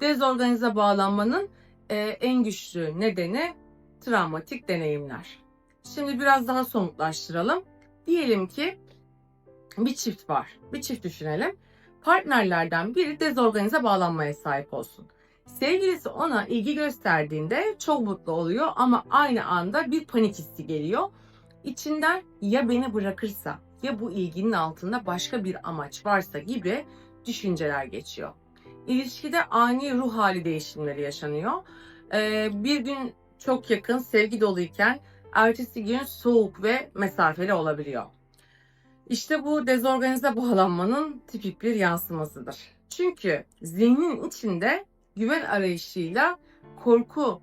Dezorganize bağlanmanın e, en güçlü nedeni travmatik deneyimler. Şimdi biraz daha somutlaştıralım. Diyelim ki bir çift var. Bir çift düşünelim. Partnerlerden biri dezorganize bağlanmaya sahip olsun. Sevgilisi ona ilgi gösterdiğinde çok mutlu oluyor ama aynı anda bir panik hissi geliyor. İçinden ya beni bırakırsa ya bu ilginin altında başka bir amaç varsa gibi düşünceler geçiyor. İlişkide ani ruh hali değişimleri yaşanıyor. Ee, bir gün çok yakın, sevgi doluyken ertesi gün soğuk ve mesafeli olabiliyor. İşte bu dezorganize bağlanmanın tipik bir yansımasıdır. Çünkü zihnin içinde güven arayışıyla korku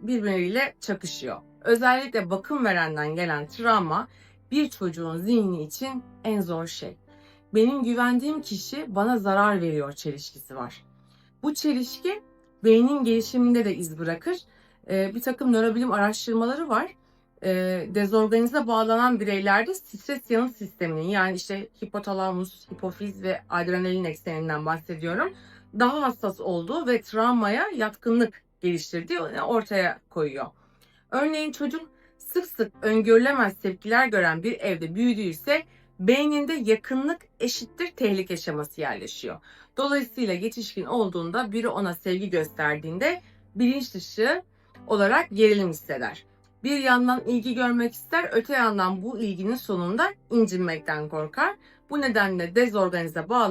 birbiriyle çakışıyor. Özellikle bakım verenden gelen travma bir çocuğun zihni için en zor şey. Benim güvendiğim kişi bana zarar veriyor çelişkisi var. Bu çelişki beynin gelişiminde de iz bırakır. Ee, bir takım nörobilim araştırmaları var. Ee, dezorganize bağlanan bireylerde stres yanıt sisteminin yani işte hipotalamus, hipofiz ve adrenalin ekseninden bahsediyorum. Daha hassas olduğu ve travmaya yatkınlık geliştirdiği ortaya koyuyor. Örneğin çocuk sık sık öngörülemez tepkiler gören bir evde büyüdüyse beyninde yakınlık eşittir tehlike şeması yerleşiyor. Dolayısıyla yetişkin olduğunda biri ona sevgi gösterdiğinde bilinç dışı olarak gerilim hisseder. Bir yandan ilgi görmek ister, öte yandan bu ilginin sonunda incinmekten korkar. Bu nedenle dezorganize bağlı